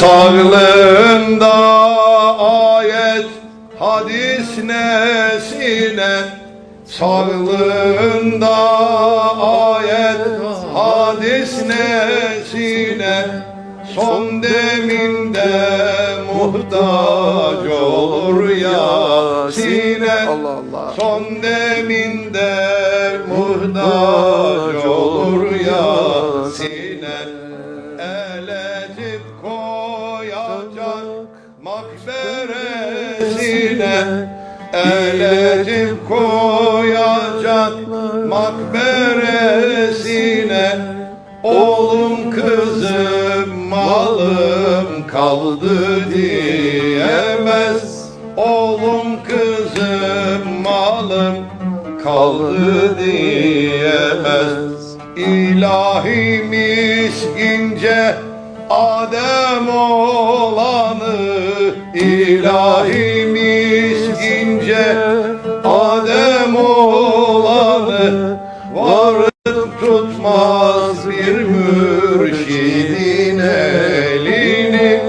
Sağlığında ayet hadis nesine Sağlığında ayet hadis nesine Son deminde muhtaç olur Yasin'e Allah Allah. Son deminde koyacak makberesine Eletip koyacak makberesine Oğlum kızım malım kaldı diyemez. Oğlum kızım malım kaldı diyemez. İlahi miskince Adem olanı ilahi miskince Adem olanı varıp tutmaz bir mürşidin elini.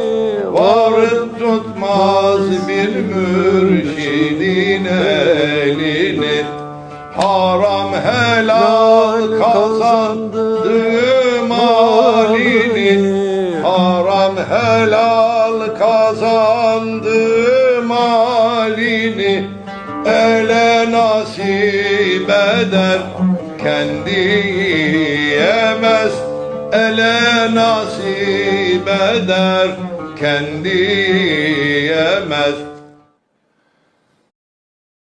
Varıp tutmaz bir mürşidin elini. Haram helal kazandığım helal kazandığım halini. Ele nasip eder kendi yiyemez Ele nasip eder kendi yiyemez